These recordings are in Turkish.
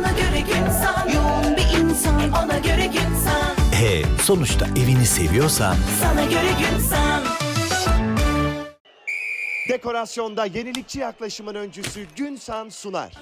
ona göre gün san Yoğun bir insan, ona göre gün san E sonuçta evini seviyorsan Sana göre gün san Dekorasyonda yenilikçi yaklaşımın öncüsü Günsan sunar.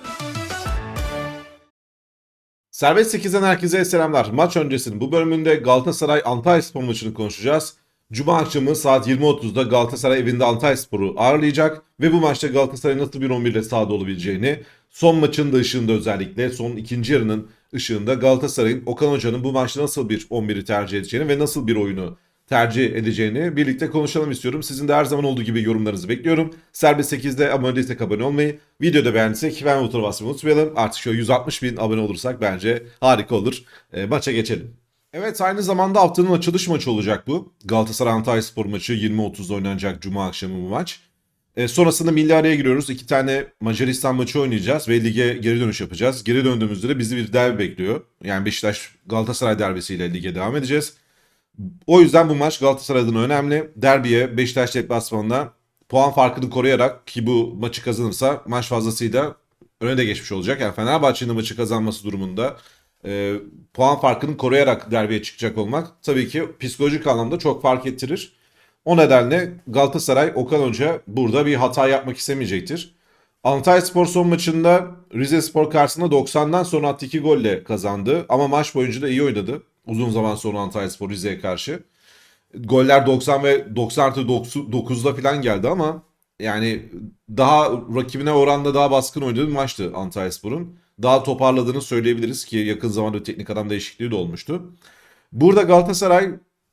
Serbest 8'den herkese selamlar. Maç öncesinin bu bölümünde Galatasaray Antalyaspor maçını konuşacağız. Cuma akşamı saat 20.30'da Galatasaray evinde Antalyaspor'u ağırlayacak ve bu maçta Galatasaray nasıl bir 11 ile sahada olabileceğini, son maçın da ışığında özellikle son ikinci yarının ışığında Galatasaray'ın Okan Hoca'nın bu maçta nasıl bir 11'i tercih edeceğini ve nasıl bir oyunu tercih edeceğini birlikte konuşalım istiyorum. Sizin de her zaman olduğu gibi yorumlarınızı bekliyorum. Serbest 8'de abone değilsek abone olmayı, videoda beğendiysek ben butona basmayı unutmayalım. Artık şu 160 bin abone olursak bence harika olur. E, maça geçelim. Evet aynı zamanda haftanın açılış maçı olacak bu. Galatasaray Antalyaspor maçı 20.30'da oynanacak Cuma akşamı bu maç. E, sonrasında milli araya giriyoruz. İki tane Macaristan maçı oynayacağız ve lige geri dönüş yapacağız. Geri döndüğümüzde de bizi bir derbi bekliyor. Yani Beşiktaş Galatasaray derbisiyle lige devam edeceğiz. O yüzden bu maç Galatasaray adına önemli. Derbiye Beşiktaş deplasmanında puan farkını koruyarak ki bu maçı kazanırsa maç fazlasıyla öne de geçmiş olacak. Yani Fenerbahçe'nin maçı kazanması durumunda e, puan farkını koruyarak derbiye çıkacak olmak tabii ki psikolojik anlamda çok fark ettirir. O nedenle Galatasaray Okan Hoca burada bir hata yapmak istemeyecektir. Antalya Spor son maçında Rize Spor karşısında 90'dan sonra attığı 2 golle kazandı. Ama maç boyunca da iyi oynadı. Uzun zaman sonra Antalya Spor Rize'ye karşı. Goller 90 ve 90 artı 9'da falan geldi ama yani daha rakibine oranla daha baskın oynadığı bir maçtı Antalya Spor'un. Daha toparladığını söyleyebiliriz ki yakın zamanda teknik adam değişikliği de olmuştu. Burada Galatasaray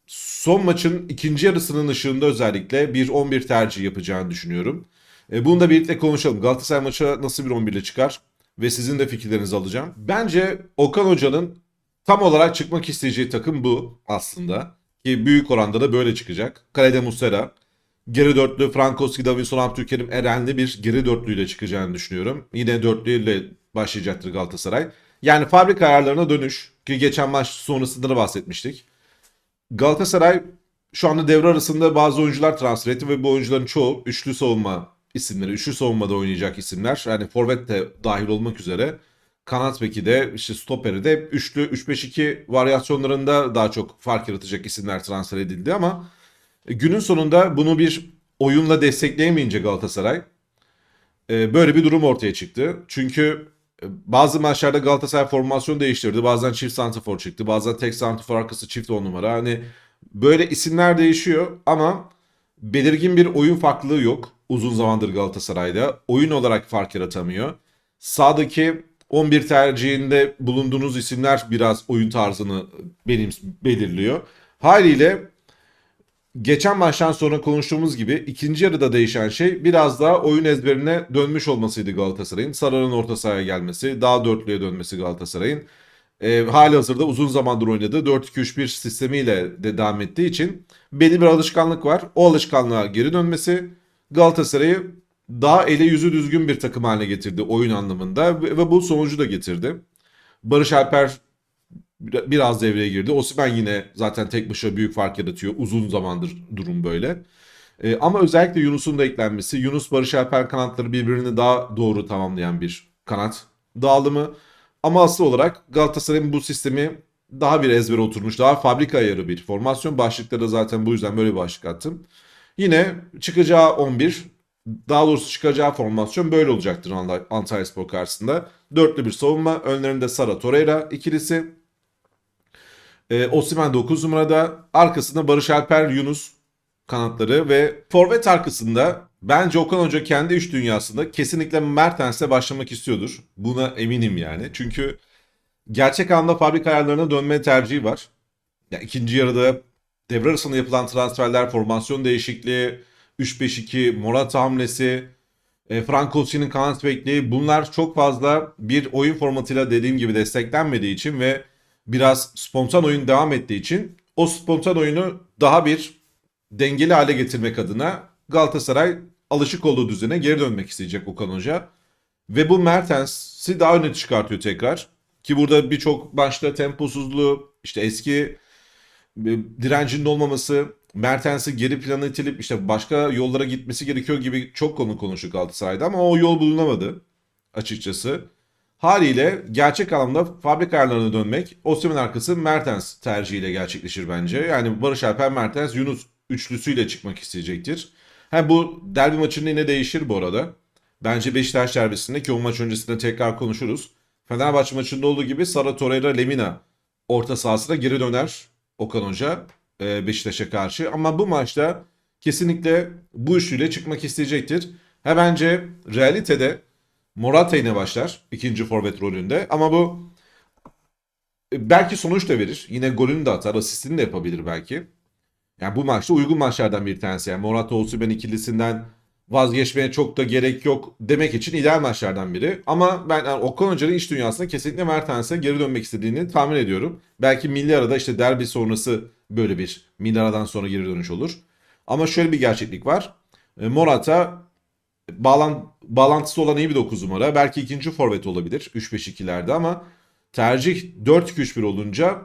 son maçın ikinci yarısının ışığında özellikle bir 11 tercih yapacağını düşünüyorum. E, bunu da birlikte konuşalım. Galatasaray maça nasıl bir 11 ile çıkar? Ve sizin de fikirlerinizi alacağım. Bence Okan Hoca'nın tam olarak çıkmak isteyeceği takım bu aslında. Ki büyük oranda da böyle çıkacak. Kalede Muslera. Geri dörtlü Frankowski, Davinson, Abdülkerim, Erenli bir geri dörtlüyle çıkacağını düşünüyorum. Yine dörtlüyle başlayacaktır Galatasaray. Yani fabrika ayarlarına dönüş. Ki geçen maç sonrasında da bahsetmiştik. Galatasaray şu anda devre arasında bazı oyuncular transfer etti ve bu oyuncuların çoğu üçlü savunma isimleri, üçlü savunmada oynayacak isimler. Yani forvet de dahil olmak üzere. Kanat beki de işte stoperi de üçlü 3-5-2 varyasyonlarında daha çok fark yaratacak isimler transfer edildi ama günün sonunda bunu bir oyunla destekleyemeyince Galatasaray e, böyle bir durum ortaya çıktı. Çünkü bazı maçlarda Galatasaray formasyon değiştirdi. Bazen çift santrafor çıktı. Bazen tek santrafor arkası çift on numara. Hani böyle isimler değişiyor ama belirgin bir oyun farklılığı yok. Uzun zamandır Galatasaray'da. Oyun olarak fark yaratamıyor. Sağdaki 11 tercihinde bulunduğunuz isimler biraz oyun tarzını benim belirliyor. Haliyle geçen maçtan sonra konuştuğumuz gibi ikinci yarıda değişen şey biraz daha oyun ezberine dönmüş olmasıydı Galatasaray'ın. Sarı'nın orta sahaya gelmesi, daha dörtlüye dönmesi Galatasaray'ın. E, hali hazırda uzun zamandır oynadığı 4-2-3-1 sistemiyle de devam ettiği için belli bir alışkanlık var. O alışkanlığa geri dönmesi Galatasaray'ı daha ele yüzü düzgün bir takım haline getirdi oyun anlamında ve bu sonucu da getirdi. Barış Alper biraz devreye girdi. Osimhen yine zaten tek başına büyük fark yaratıyor. Uzun zamandır durum böyle. E, ama özellikle Yunus'un da eklenmesi, Yunus Barış Alper kanatları birbirini daha doğru tamamlayan bir kanat dağılımı. Ama asıl olarak Galatasaray'ın bu sistemi daha bir ezbere oturmuş, daha fabrika ayarı bir formasyon. Başlıkları da zaten bu yüzden böyle bir başlık attım. Yine çıkacağı 11, daha doğrusu çıkacağı formasyon böyle olacaktır Antalya Spor karşısında. Dörtlü bir savunma, önlerinde Sara Torreira ikilisi. E, Osimhen 9 numarada, arkasında Barış Alper, Yunus kanatları ve forvet arkasında bence Okan Hoca kendi iş dünyasında kesinlikle Mertens'le başlamak istiyordur. Buna eminim yani. Çünkü gerçek anlamda fabrika ayarlarına dönme tercihi var. Ya ikinci yarıda devre arasında yapılan transferler, formasyon değişikliği, 3-5-2, Morata hamlesi, e, Frankowski'nin kanat bekliği bunlar çok fazla bir oyun formatıyla dediğim gibi desteklenmediği için ve biraz spontan oyun devam ettiği için o spontan oyunu daha bir dengeli hale getirmek adına Galatasaray alışık olduğu düzene geri dönmek isteyecek Okan Hoca. Ve bu Mertens'i daha öne çıkartıyor tekrar. Ki burada birçok başta temposuzluğu, işte eski e, direncinin olmaması, Mertens'i geri plana itilip işte başka yollara gitmesi gerekiyor gibi çok konu konuştuk Galatasaray'da ama o yol bulunamadı açıkçası. Haliyle gerçek anlamda fabrika ayarlarına dönmek Osimhen arkası Mertens tercihiyle gerçekleşir bence. Yani Barış Alper Mertens Yunus üçlüsüyle çıkmak isteyecektir. Ha bu derbi maçında yine değişir bu arada. Bence Beşiktaş derbisinde ki o maç öncesinde tekrar konuşuruz. Fenerbahçe maçında olduğu gibi Sara Torreira Lemina orta sahasına geri döner Okan Hoca e, Beşiktaş'a karşı. Ama bu maçta kesinlikle bu üçlüyle çıkmak isteyecektir. Ha bence realitede Morata yine başlar ikinci forvet rolünde ama bu e, belki sonuç da verir. Yine golünü de atar, asistini de yapabilir belki. Yani bu maçta uygun maçlardan bir tanesi. Yani Morata Osimhen ikilisinden vazgeçmeye çok da gerek yok demek için ideal maçlardan biri. Ama ben yani Okan Hoca'nın iş dünyasında kesinlikle Mertens'e geri dönmek istediğini tahmin ediyorum. Belki milli arada işte derbi sonrası böyle bir milli aradan sonra geri dönüş olur. Ama şöyle bir gerçeklik var. E, Morata bağlan, bağlantısı olan iyi bir 9 numara. Belki ikinci forvet olabilir 3-5-2'lerde ama tercih 4-2-3-1 olunca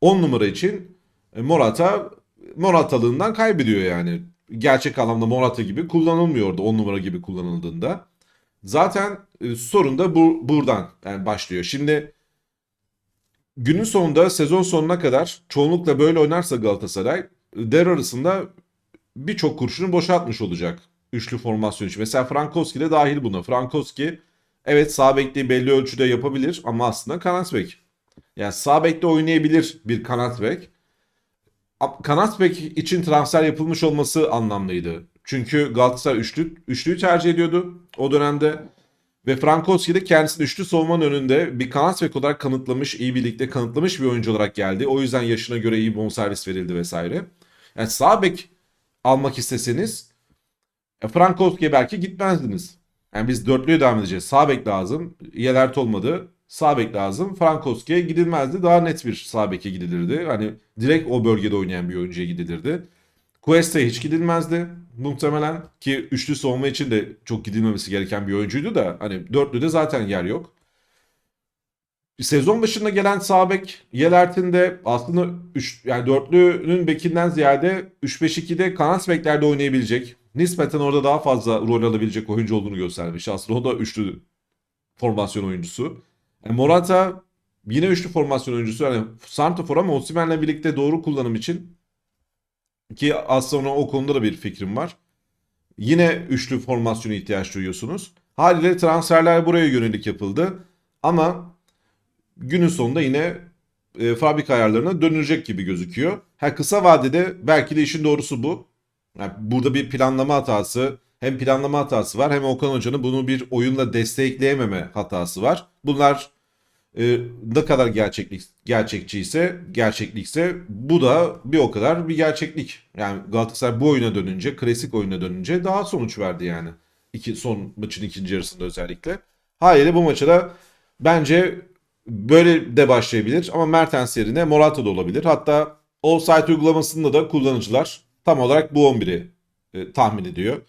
10 numara için e, Morata Moratalığından kaybediyor yani. Gerçek anlamda Morata gibi kullanılmıyordu 10 numara gibi kullanıldığında. Zaten e, sorun da bu, buradan yani başlıyor. Şimdi günün sonunda sezon sonuna kadar çoğunlukla böyle oynarsa Galatasaray der arasında birçok kurşunu boşaltmış olacak üçlü formasyon için. Mesela Frankowski de dahil buna. Frankowski evet sağ bekliği belli ölçüde yapabilir ama aslında kanat bek. Yani sağ bekte oynayabilir bir kanat bek. Kanat bek için transfer yapılmış olması anlamlıydı. Çünkü Galatasaray üçlü, üçlüyü tercih ediyordu o dönemde. Ve Frankowski de kendisini üçlü savunmanın önünde bir kanat bek olarak kanıtlamış, iyi birlikte kanıtlamış bir oyuncu olarak geldi. O yüzden yaşına göre iyi bonservis verildi vesaire. Yani sağ bek almak isteseniz e, Frankowski'ye belki gitmezdiniz. Yani biz dörtlüye devam edeceğiz. Sağ bek lazım. Yelert olmadı. Sağ bek lazım. Frankowski'ye gidilmezdi. Daha net bir sağ beke gidilirdi. Hani direkt o bölgede oynayan bir oyuncuya gidilirdi. Cuesta'ya hiç gidilmezdi muhtemelen ki üçlü savunma için de çok gidilmemesi gereken bir oyuncuydu da hani dörtlüde zaten yer yok. Sezon başında gelen sağ bek Yelert'in de aslında üç, yani dörtlünün bekinden ziyade 3-5-2'de kanat beklerde oynayabilecek. Nispeten orada daha fazla rol alabilecek oyuncu olduğunu göstermiş. Aslında o da üçlü formasyon oyuncusu. Yani Morata yine üçlü formasyon oyuncusu. Yani Santrafor ama Osimhen'le birlikte doğru kullanım için ki sonra o konuda da bir fikrim var. Yine üçlü formasyona ihtiyaç duyuyorsunuz. Haliyle transferler buraya yönelik yapıldı. Ama günün sonunda yine e, fabrika ayarlarına dönülecek gibi gözüküyor. Ha kısa vadede belki de işin doğrusu bu. Yani burada bir planlama hatası, hem planlama hatası var hem Okan Hoca'nın bunu bir oyunla destekleyememe hatası var. Bunlar e, ne kadar gerçeklik gerçekçi ise gerçeklikse bu da bir o kadar bir gerçeklik. Yani Galatasaray bu oyuna dönünce, klasik oyuna dönünce daha sonuç verdi yani. İki, son maçın ikinci yarısında özellikle. Hayır bu maça da bence böyle de başlayabilir ama Mertens yerine Morata da olabilir. Hatta offside uygulamasında da kullanıcılar tam olarak bu 11'i e, tahmin ediyor.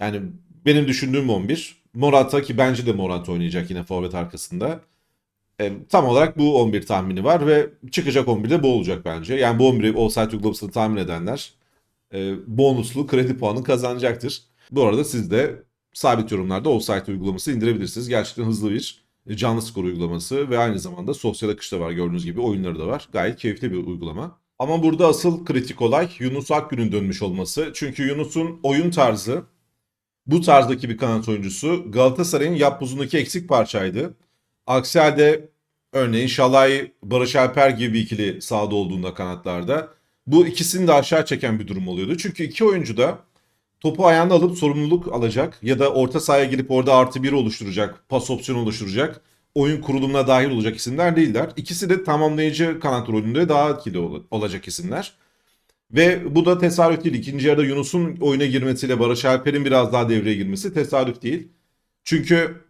Yani benim düşündüğüm 11. Morata ki bence de Morata oynayacak yine forvet arkasında. E, tam olarak bu 11 tahmini var ve çıkacak 11 de bu olacak bence. Yani bu 11'i offside uygulamasını tahmin edenler e, bonuslu kredi puanı kazanacaktır. Bu arada siz de sabit yorumlarda offside uygulaması indirebilirsiniz. Gerçekten hızlı bir e, canlı skor uygulaması ve aynı zamanda sosyal akış da var gördüğünüz gibi oyunları da var. Gayet keyifli bir uygulama. Ama burada asıl kritik olay Yunus Akgün'ün dönmüş olması. Çünkü Yunus'un oyun tarzı bu tarzdaki bir kanat oyuncusu Galatasaray'ın yapbozundaki eksik parçaydı. Aksi halde örneğin Şalay, Barış Alper gibi ikili sahada olduğunda kanatlarda bu ikisini de aşağı çeken bir durum oluyordu. Çünkü iki oyuncu da topu ayağına alıp sorumluluk alacak ya da orta sahaya girip orada artı bir oluşturacak, pas opsiyonu oluşturacak, oyun kurulumuna dahil olacak isimler değiller. İkisi de tamamlayıcı kanat rolünde daha etkili ol- olacak isimler. Ve bu da tesadüf değil. İkinci yarıda Yunus'un oyuna girmesiyle Barış Alper'in biraz daha devreye girmesi tesadüf değil. Çünkü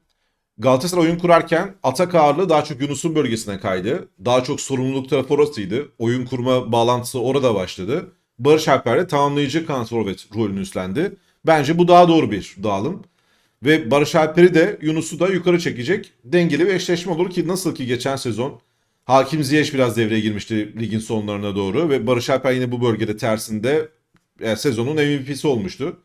Galatasaray oyun kurarken atak ağırlığı daha çok Yunus'un bölgesine kaydı. Daha çok sorumluluk tarafı orasıydı. Oyun kurma bağlantısı orada başladı. Barış Alper de tamamlayıcı kanat forvet rolünü üstlendi. Bence bu daha doğru bir dağılım. Ve Barış Alper'i de Yunus'u da yukarı çekecek dengeli bir eşleşme olur ki nasıl ki geçen sezon Hakim Ziyech biraz devreye girmişti ligin sonlarına doğru ve Barış Alper yine bu bölgede tersinde e, sezonun MVP'si olmuştu.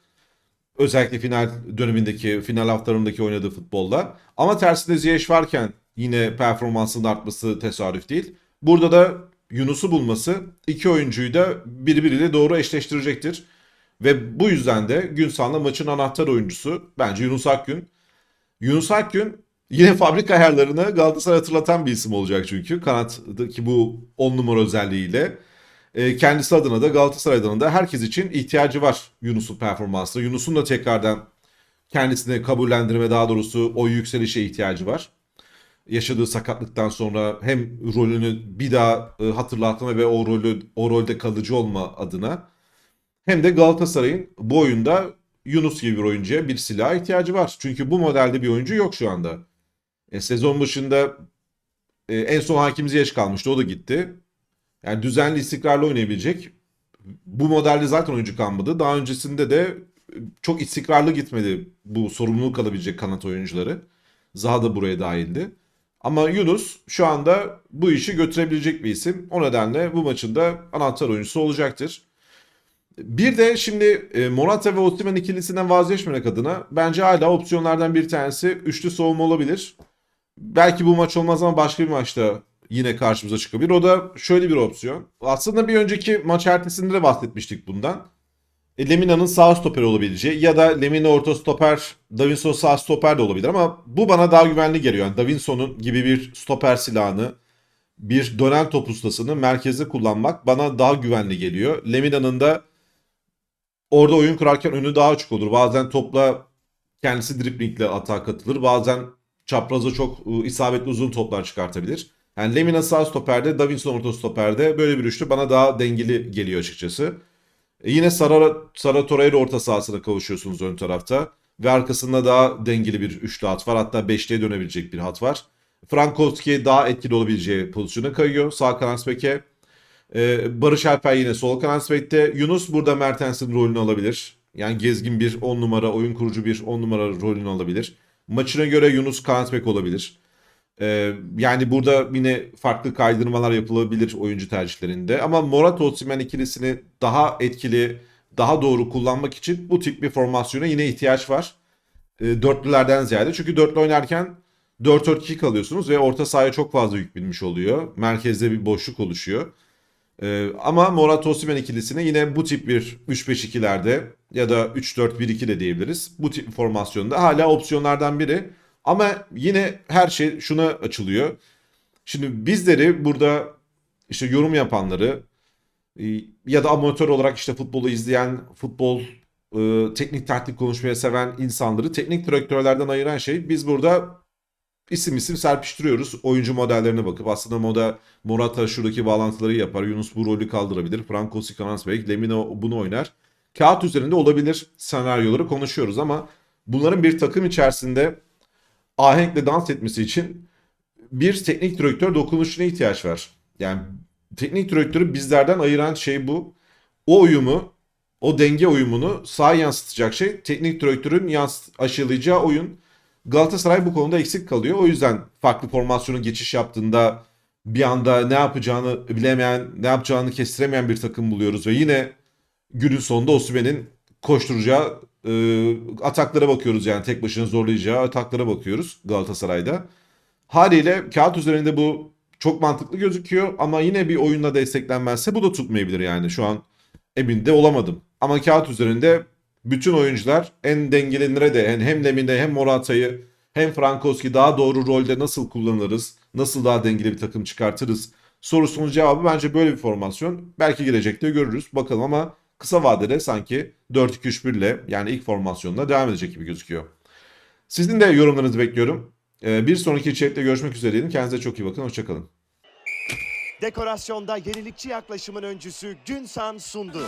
Özellikle final dönemindeki, final haftalarındaki oynadığı futbolda. Ama tersinde Ziyech varken yine performansının artması tesadüf değil. Burada da Yunus'u bulması iki oyuncuyu da birbiriyle doğru eşleştirecektir. Ve bu yüzden de Günsal'la maçın anahtar oyuncusu bence Yunus Akgün. Yunus Akgün yine fabrika ayarlarını Galatasaray hatırlatan bir isim olacak çünkü. Kanattaki bu 10 numara özelliğiyle. E, kendisi adına da Galatasaray adına da herkes için ihtiyacı var Yunus'un performansına. Yunus'un da tekrardan kendisini kabullendirme daha doğrusu o yükselişe ihtiyacı var. Yaşadığı sakatlıktan sonra hem rolünü bir daha e, hatırlatma ve o rolü o rolde kalıcı olma adına hem de Galatasaray'ın bu oyunda Yunus gibi bir oyuncuya bir silaha ihtiyacı var. Çünkü bu modelde bir oyuncu yok şu anda. E, sezon başında e, en son Hakim Ziyech kalmıştı o da gitti. Yani düzenli istikrarlı oynayabilecek. Bu modelde zaten oyuncu kalmadı. Daha öncesinde de çok istikrarlı gitmedi bu sorumluluk alabilecek kanat oyuncuları. Zaha da buraya dahildi. Ama Yunus şu anda bu işi götürebilecek bir isim. O nedenle bu maçın da anahtar oyuncusu olacaktır. Bir de şimdi e, Morata ve Osimhen ikilisinden vazgeçmemek adına bence hala opsiyonlardan bir tanesi üçlü savunma olabilir. Belki bu maç olmaz ama başka bir maçta yine karşımıza çıkabilir. O da şöyle bir opsiyon. Aslında bir önceki maç ertesinde de bahsetmiştik bundan. E, Lemina'nın sağ stoper olabileceği ya da Lemina orta stoper, Davinson sağ stoper de olabilir ama bu bana daha güvenli geliyor. Yani Davinson'un gibi bir stoper silahını, bir dönen top ustasını merkezde kullanmak bana daha güvenli geliyor. Lemina'nın da orada oyun kurarken önü daha açık olur. Bazen topla kendisi driplingle atağa katılır. Bazen çapraza çok ıı, isabetli uzun toplar çıkartabilir. Yani Lemina sağ stoperde, Davinson orta stoperde böyle bir üçlü bana daha dengeli geliyor açıkçası. E yine Sara, Sara Torreira orta sahasına kavuşuyorsunuz ön tarafta. Ve arkasında daha dengeli bir üçlü hat var. Hatta beşliğe dönebilecek bir hat var. Frankowski daha etkili olabileceği pozisyona kayıyor. Sağ kanat beke. Ee, Barış Alper yine sol kanat bekte. Yunus burada Mertens'in rolünü alabilir. Yani gezgin bir 10 numara, oyun kurucu bir 10 numara rolünü alabilir. Maçına göre Yunus kanat bek olabilir. Ee, yani burada yine farklı kaydırmalar yapılabilir oyuncu tercihlerinde. Ama Morata Osimhen ikilisini daha etkili, daha doğru kullanmak için bu tip bir formasyona yine ihtiyaç var. Ee, dörtlülerden ziyade. Çünkü dörtlü oynarken 4-4-2 kalıyorsunuz ve orta sahaya çok fazla yük binmiş oluyor. Merkezde bir boşluk oluşuyor. Ee, ama Morata Osimhen ikilisine yine bu tip bir 3-5-2'lerde ya da 3-4-1-2 de diyebiliriz. Bu tip formasyonda hala opsiyonlardan biri. Ama yine her şey şuna açılıyor. Şimdi bizleri burada işte yorum yapanları e, ya da amatör olarak işte futbolu izleyen, futbol e, teknik taktik konuşmaya seven insanları teknik direktörlerden ayıran şey biz burada isim isim serpiştiriyoruz. Oyuncu modellerine bakıp aslında moda Morata şuradaki bağlantıları yapar. Yunus bu rolü kaldırabilir. Franco Sikansberg, Lemina bunu oynar. Kağıt üzerinde olabilir senaryoları konuşuyoruz ama bunların bir takım içerisinde ahenkle dans etmesi için bir teknik direktör dokunuşuna ihtiyaç var. Yani teknik direktörü bizlerden ayıran şey bu. O uyumu, o denge uyumunu sağa yansıtacak şey teknik direktörün yans aşılayacağı oyun. Galatasaray bu konuda eksik kalıyor. O yüzden farklı formasyona geçiş yaptığında bir anda ne yapacağını bilemeyen, ne yapacağını kestiremeyen bir takım buluyoruz ve yine günün sonunda Osimhen'in koşturacağı e, ataklara bakıyoruz yani tek başına zorlayacağı ataklara bakıyoruz Galatasaray'da. Haliyle kağıt üzerinde bu çok mantıklı gözüküyor ama yine bir oyunla desteklenmezse bu da tutmayabilir yani şu an emin de olamadım. Ama kağıt üzerinde bütün oyuncular en dengelenire de yani hem Lemine hem Morata'yı hem Frankowski daha doğru rolde nasıl kullanırız, nasıl daha dengeli bir takım çıkartırız sorusunun cevabı bence böyle bir formasyon. Belki gelecekte görürüz bakalım ama kısa vadede sanki 4-2-3-1 ile yani ilk formasyonla devam edecek gibi gözüküyor. Sizin de yorumlarınızı bekliyorum. Ee, Bir sonraki içerikte görüşmek üzere diyelim. Kendinize çok iyi bakın. Hoşçakalın. Dekorasyonda yenilikçi yaklaşımın öncüsü Günsan sundu.